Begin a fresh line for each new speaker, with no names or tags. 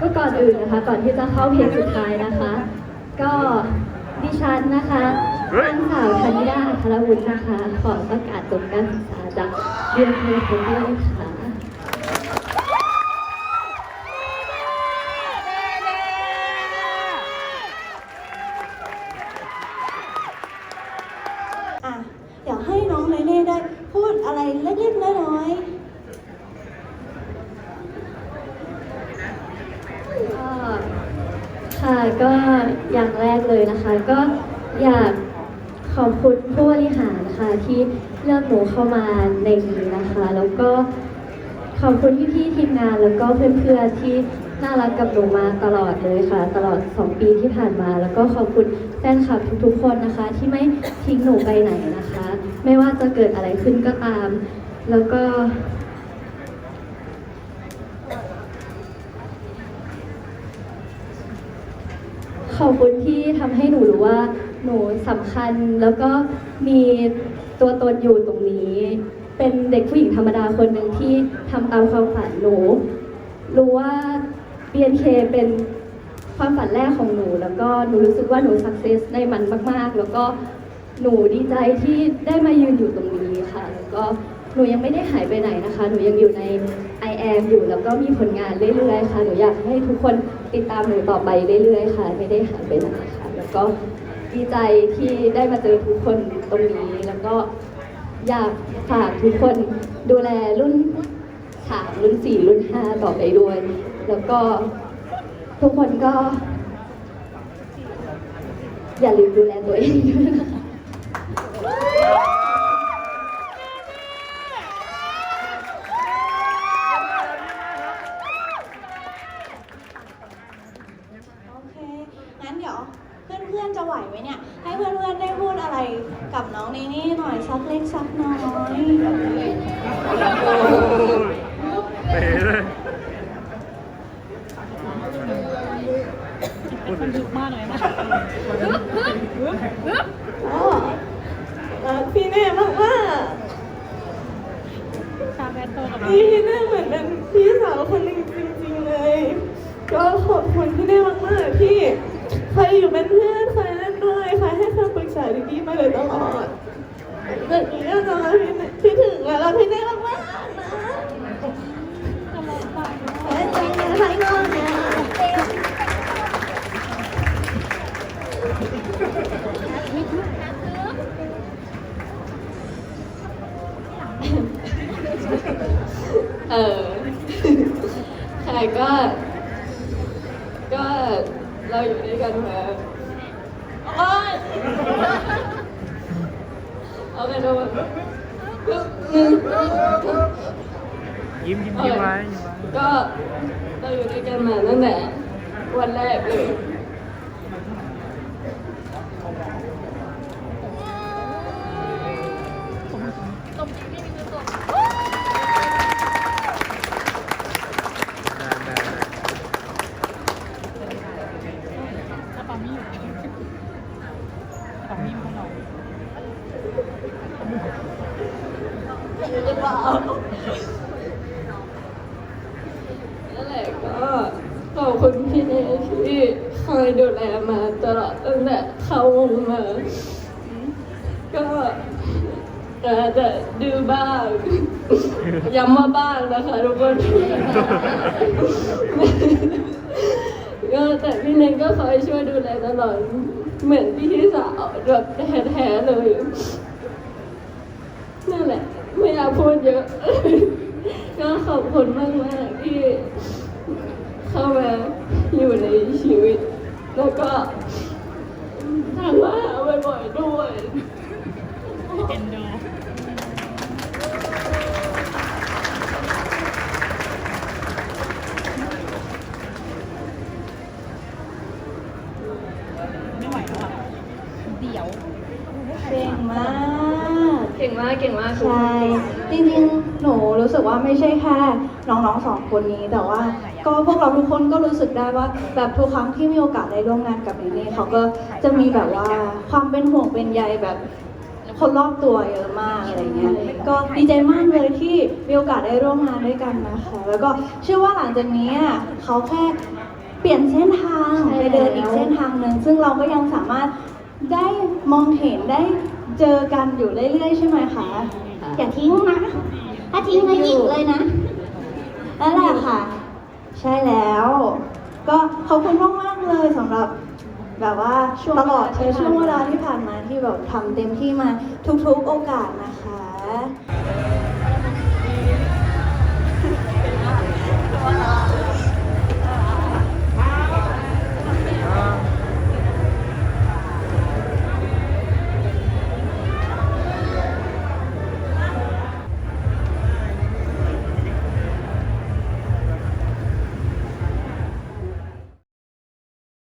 ก็ก่อนอื่นนะคะ ก่อนที่จะเข้าเพลงสุดท้ายนะคะ ก็ดิฉันนะคะนางสาวธนิดาอัครวุฒินะคะ ขอประกาศจบการศึกษาจากเรียนเทอมด้วยค่ะ
อะอยากให้น้องเนเน่ได้พูดอะไรเล็กๆน้อย
ก็ ค่ะก็อย่างแรกเลยนะคะ ก็อยากขอบคุณผู้บริหารนะคะที่เลือกหนูเข้ามาในนี้นะคะ แล้วก็ขอบคุณพี่ๆทีมงานแล้วก็เพื่อนๆที่น่ารักกับหนูมาตลอดเลยค่ะ ตลอด 2 ปีที่ผ่านมา แล้วก็ขอบคุณแฟนคลับทุกๆ คนนะคะ ที่ไม่ทิ้งหนูไปไหนนะคะ ไม่ว่าจะเกิดอะไรขึ้นก็ตาม แล้วก็ ข อบคุณที่ทำให้หนูรู้ว่าหนูสำคัญแล้วก็มีตัวตนอยู่ตรงนี้ เป็นเด็กผู้หญิงธรรมดาคนหนึ่งที่ทำตามความฝันหนู รู้ว่า BNK เป็นความฝันแรกของหนู แล้วก็หนูรู้สึกว่าหนูสักเซสในมันมาก ๆ แล้วก็หนูดีใจที่ได้มายืนอยู่ตรงนี้ค่ะ แล้วก็หนูยังไม่ได้หายไปไหนนะคะ หนูยังอยู่ใน I am อยู่แล้วก็มีผลงานเรื่อยๆค่ะหนูอยากให้ทุกคนติดตามหนูต่อไปเรื่อยๆค่ะ ไม่ได้หายไปไหนค่ะ แล้วก็ดีใจที่ได้มาเจอทุกคนตรงนี้แล้วก็อยากฝากทุกคนดูแลรุ่นสามรุ่นสี่รุ่นห้าต่อไปด้วย แล้วก็ทุกคนก็ อย่าลืมดูแลตัวเองด้วยนะคะ
ดี๋ยวเพื่อนๆจะไหวไหมเนี่ย ให้เพื่อนๆได้พูดอะไรกับน้องเนเน่หน่อยสักเล็กสักน้อย
เป๋เลยพูดเลย
ก็รักพี่เน่มากมากพี่เน่เหมือนเป็นพี่สาวคนหนึ่งจริงๆเลย ก็ขอบคุณพี่เน่มากๆที่ เคยอยู่เป็นเพื่อนเคยเล่นด้วยเคยให้คำปรึกษาดีๆมาเลยตลอดแบบนี้ก็จะรักพี่พี่ถึงและรักพี่เน่มากๆนะเฮ้ยใจเย็นให้น้องเนี่ย
เออค่ะก็ ก็ เราอยู่ด้วยกันมาโอ๊ยเอาไปดู
ยิ้มยิ้มยิ้มไว้ยิ้มไว้
ก็เราอยู่ด้วยกันมาตั้งแต่วันแรกเลย หรือเปล่านั่นแหละก็ขอบคุณพี่เนที่คอยดูแลมาตลอดตั้งแต่เข้าวงมา ก็อาจจะดื้อบ้าง ย้ำว่าบ้างนะคะทุกคน ก็แต่พี่เนก็คอยช่วยดูแลตลอด เหมือนพี่สาวแบบแท้ๆเลย นั่นแหละ ไม่อยากพูดเยอะ ก็ขอบคุณมากมากๆที่เข้ามาอยู่ในชีวิต แล้วก็ทำมาหาบ่อยๆด้วย
เก่งมาก
เก่งมากเก่งมาก
ใช่จริงๆ หนูรู้สึกว่าไม่ใช่แค่น้องๆสองคนนี้ แต่ว่าก็พวกเราทุกคนก็รู้สึกได้ว่า แบบทุกครั้งที่มีโอกาสได้ร่วมงานกับเนเน่เขาก็จะมีแบบว่าความเป็นห่วงเป็นใยแบบ
คนรอบตัวเยอะมากอะไรเงี้ยก็ดีใจมากเลยที่มีโอกาสได้ร่วมงานด้วยกันนะคะแล้วก็เชื่อว่าหลังจากนี้อะเขาแค่เปลี่ยนเส้นทางไปเดินอีกเส้นทางหนึ่งซึ่งเราก็ยังสามารถ ได้มองเห็นได้เจอกันอยู่เรื่อยๆ ใช่ไหมคะ อย่าทิ้งนะ ถ้าทิ้งนะหยิกเลยนะนั่นแหละค่ะ ใช่แล้ว ก็ขอบคุณมากๆเลยสำหรับแบบว่าตลอดช่วงเวลาที่ผ่านมาที่แบบทำเต็มที่มาทุกๆโอกาสนะคะ